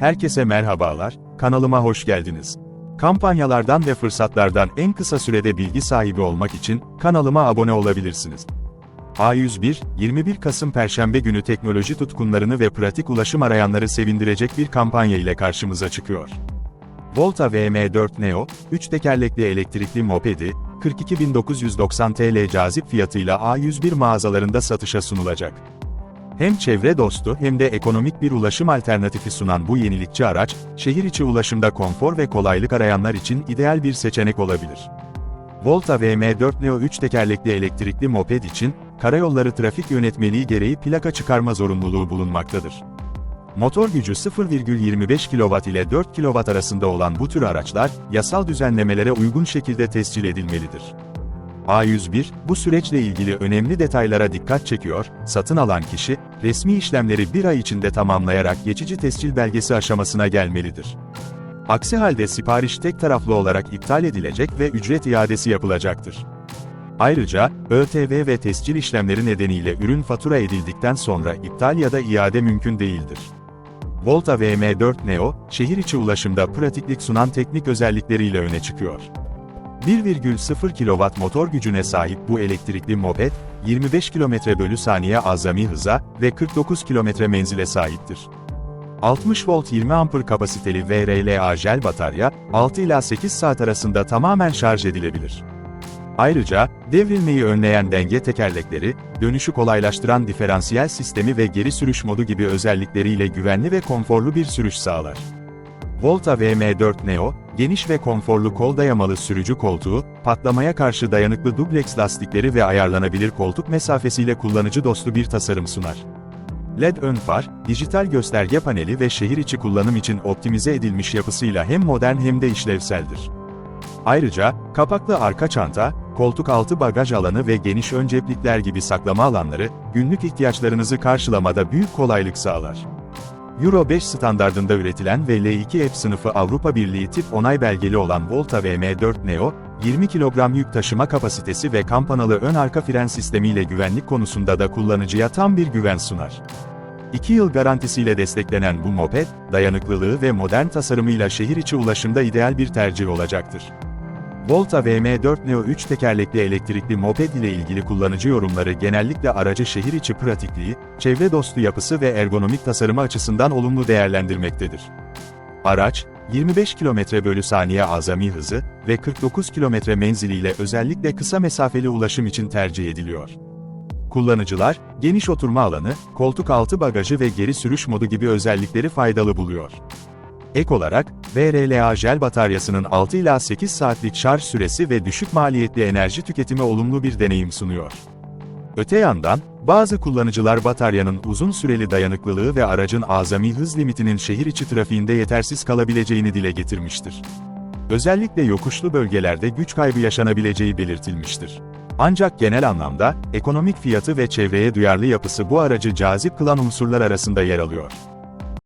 Herkese merhabalar, kanalıma hoş geldiniz. Kampanyalardan ve fırsatlardan en kısa sürede bilgi sahibi olmak için kanalıma abone olabilirsiniz. A101, 21 Kasım Perşembe günü teknoloji tutkunlarını ve pratik ulaşım arayanları sevindirecek bir kampanya ile karşımıza çıkıyor. Volta VM4 Neo, 3 tekerlekli elektrikli mopedi, 42.990 TL cazip fiyatıyla A101 mağazalarında satışa sunulacak. Hem çevre dostu hem de ekonomik bir ulaşım alternatifi sunan bu yenilikçi araç, şehir içi ulaşımda konfor ve kolaylık arayanlar için ideal bir seçenek olabilir. Volta VM4 Neo 3 tekerlekli elektrikli moped için, karayolları trafik yönetmeliği gereği plaka çıkarma zorunluluğu bulunmaktadır. Motor gücü 0,25 kW ile 4 kW arasında olan bu tür araçlar, yasal düzenlemelere uygun şekilde tescil edilmelidir. A101, bu süreçle ilgili önemli detaylara dikkat çekiyor, satın alan kişi, resmi işlemleri bir ay içinde tamamlayarak geçici tescil belgesi aşamasına gelmelidir. Aksi halde sipariş tek taraflı olarak iptal edilecek ve ücret iadesi yapılacaktır. Ayrıca, ÖTV ve tescil işlemleri nedeniyle ürün fatura edildikten sonra iptal ya da iade mümkün değildir. Volta VM4 Neo, şehir içi ulaşımda pratiklik sunan teknik özellikleriyle öne çıkıyor. 1,0 kW motor gücüne sahip bu elektrikli moped, 25 km bölü saniye azami hıza ve 49 km menzile sahiptir. 60 volt 20 ampere kapasiteli VRLA jel batarya, 6 ila 8 saat arasında tamamen şarj edilebilir. Ayrıca, devrilmeyi önleyen denge tekerlekleri, dönüşü kolaylaştıran diferansiyel sistemi ve geri sürüş modu gibi özellikleriyle güvenli ve konforlu bir sürüş sağlar. Volta VM4 Neo, geniş ve konforlu kol dayamalı sürücü koltuğu, patlamaya karşı dayanıklı dubleks lastikleri ve ayarlanabilir koltuk mesafesiyle kullanıcı dostu bir tasarım sunar. LED ön far, dijital gösterge paneli ve şehir içi kullanım için optimize edilmiş yapısıyla hem modern hem de işlevseldir. Ayrıca, kapaklı arka çanta, koltuk altı bagaj alanı ve geniş ön ceplikler gibi saklama alanları, günlük ihtiyaçlarınızı karşılamada büyük kolaylık sağlar. Euro 5 standardında üretilen ve L2 F sınıfı Avrupa Birliği tip onay belgeli olan Volta VM4 Neo, 20 kilogram yük taşıma kapasitesi ve kampanalı ön arka fren sistemiyle güvenlik konusunda da kullanıcıya tam bir güven sunar. 2 yıl garantisiyle desteklenen bu moped, dayanıklılığı ve modern tasarımıyla şehir içi ulaşımda ideal bir tercih olacaktır. Volta VM4 Neo 3 tekerlekli elektrikli moped ile ilgili kullanıcı yorumları genellikle aracı şehir içi pratikliği, çevre dostu yapısı ve ergonomik tasarımı açısından olumlu değerlendirmektedir. Araç, 25 km bölü saniye azami hızı ve 49 km menziliyle özellikle kısa mesafeli ulaşım için tercih ediliyor. Kullanıcılar, geniş oturma alanı, koltuk altı bagajı ve geri sürüş modu gibi özellikleri faydalı buluyor. Ek olarak, VRLA jel bataryasının 6 ila 8 saatlik şarj süresi ve düşük maliyetli enerji tüketimi olumlu bir deneyim sunuyor. Öte yandan, bazı kullanıcılar bataryanın uzun süreli dayanıklılığı ve aracın azami hız limitinin şehir içi trafiğinde yetersiz kalabileceğini dile getirmiştir. Özellikle yokuşlu bölgelerde güç kaybı yaşanabileceği belirtilmiştir. Ancak genel anlamda, ekonomik fiyatı ve çevreye duyarlı yapısı bu aracı cazip kılan unsurlar arasında yer alıyor.